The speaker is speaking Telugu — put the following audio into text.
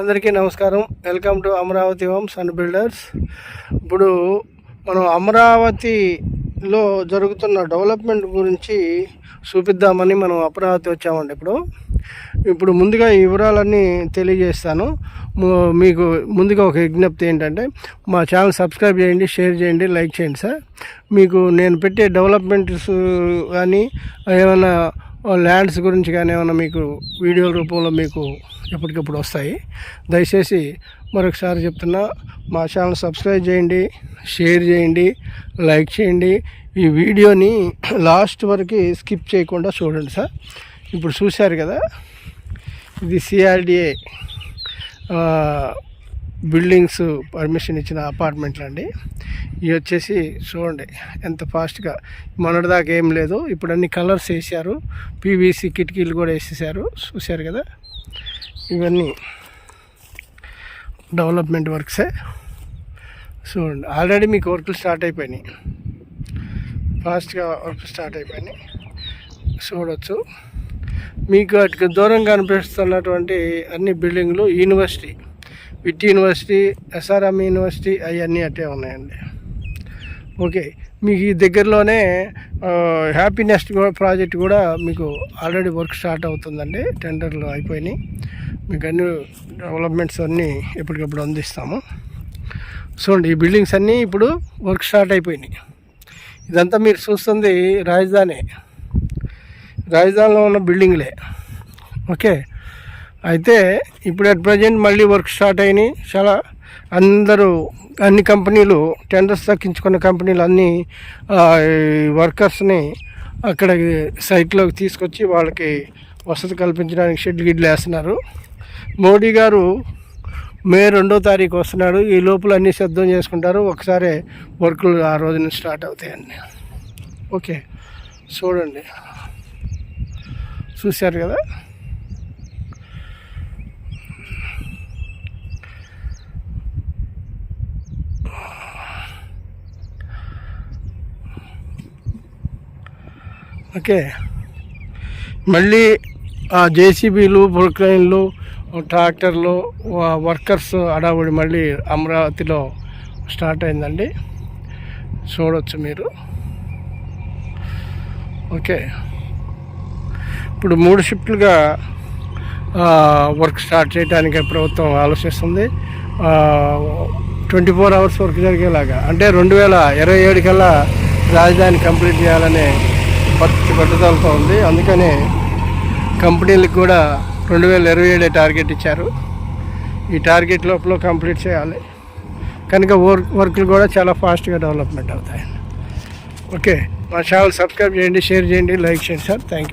అందరికీ నమస్కారం. Welcome to Amaravati homes and builders. ఇప్పుడు మనం అమరావతిలో జరుగుతున్న డెవలప్మెంట్ గురించి చూపిద్దామని మనం అమరావతి వచ్చామండి ఇప్పుడు. ఇప్పుడు ముందుగా ఈ వివరాలన్నీ తెలియజేస్తాను. మీకు ముందుగా ఒక విజ్ఞప్తి ఏంటంటే మా ఛానల్ సబ్స్క్రైబ్ చేయండి షేర్ చేయండి లైక్ చేయండి సార్. మీకు నేను పెట్టే డెవలప్మెంట్స్ కానీ ఏమైనా ల్యాండ్స్ గురించి కానీ ఏమైనా మీకు వీడియో రూపంలో మీకు ఎప్పటికప్పుడు వస్తాయి. దయచేసి మరొకసారి చెప్తున్నా మా ఛానల్ సబ్స్క్రైబ్ చేయండి షేర్ చేయండి లైక్ చేయండి. ఈ వీడియోని లాస్ట్ వరకు స్కిప్ చేయకుండా చూడండి సార్. ఇప్పుడు చూశారు కదా ఇది సిఆర్డిఏ బిల్డింగ్స్ పర్మిషన్ ఇచ్చిన అపార్ట్మెంట్లు అండి ఇవి వచ్చేసి చూడండి ఎంత ఫాస్ట్గా. మొన్నటిదాకా ఏం లేదు ఇప్పుడు అన్ని కలర్స్ వేసారు పీవీసీ కిటికీలు కూడా వేసేసారు చూశారు కదా? ఇవన్నీ డెవలప్మెంట్ వర్క్సే. చూడండి ఆల్రెడీ మీకు వర్క్లు స్టార్ట్ అయిపోయినాయి. ఫాస్ట్గా వర్క్ స్టార్ట్ అయిపోయినాయి. చూడొచ్చు. మీకు అటు దూరంగా కనిపిస్తున్నటువంటి అన్ని బిల్డింగ్లు university. VIT university SRM university అవన్నీ అట్టే ఉన్నాయండి. ఓకే మీకు ఈ దగ్గరలోనే హ్యాపీనెస్ ప్రాజెక్ట్ కూడా మీకు ఆల్రెడీ వర్క్ స్టార్ట్ అవుతుందండి. టెండర్లు అయిపోయినాయి. మీకు అన్ని డెవలప్మెంట్స్ అన్నీ ఎప్పటికప్పుడు అందిస్తాము. చూడండి ఈ బిల్డింగ్స్ అన్నీ ఇప్పుడు వర్క్ స్టార్ట్ అయిపోయినాయి. ఇదంతా మీరు చూస్తుంది రాజధాని. రాజధానిలో ఉన్న బిల్డింగ్లే. ఓకే అయితే ఇప్పుడు అట్ ప్రజెంట్ మళ్ళీ వర్క్ స్టార్ట్ అయినాయి. చాలా అందరూ అన్ని కంపెనీలు టెండర్స్ దక్కించుకున్న కంపెనీలు అన్ని వర్కర్స్ని అక్కడ సైట్లోకి తీసుకొచ్చి వాళ్ళకి వసతి కల్పించడానికి షెడ్ గిడ్లు వేస్తున్నారు. మోడీ గారు మే రెండో తారీఖు వస్తున్నాడు. ఈ లోపల అన్నీ సిద్ధం చేసుకుంటారు. ఒకసారి వర్కులు ఆ రోజు నుంచి స్టార్ట్ అవుతాయండి. ఓకే. చూడండి. చూశారు కదా? ఓకే. మళ్ళీ ఆ జేసీబీలు బుల్క్లైన్లు ట్రాక్టర్లు వర్కర్స్ అడావుడి మళ్ళీ అమరావతిలో స్టార్ట్ అయిందండి. చూడవచ్చు మీరు. ఓకే. ఇప్పుడు మూడు షిఫ్ట్లుగా వర్క్ స్టార్ట్ చేయడానికి ప్రభుత్వం ఆలోచిస్తుంది. ట్వంటీ ఫోర్ అవర్స్ వర్క్ జరిగేలాగా. అంటే రెండు వేల ఇరవై ఏడు కల్లా రాజధాని కంప్లీట్ చేయాలనే పచ్చి పట్టుదలతో ఉంది. అందుకనే కంపెనీలకు కూడా రెండు వేల ఇరవై ఏడే టార్గెట్ ఇచ్చారు. ఈ టార్గెట్ లోపల కంప్లీట్ చేయాలి. కనుక వర్క్ వర్క్లు కూడా చాలా ఫాస్ట్గా డెవలప్మెంట్ అవుతాయి ఓకే. మా ఛానల్ సబ్స్క్రైబ్ చేయండి షేర్ చేయండి లైక్ చేయండి సార్. Thank you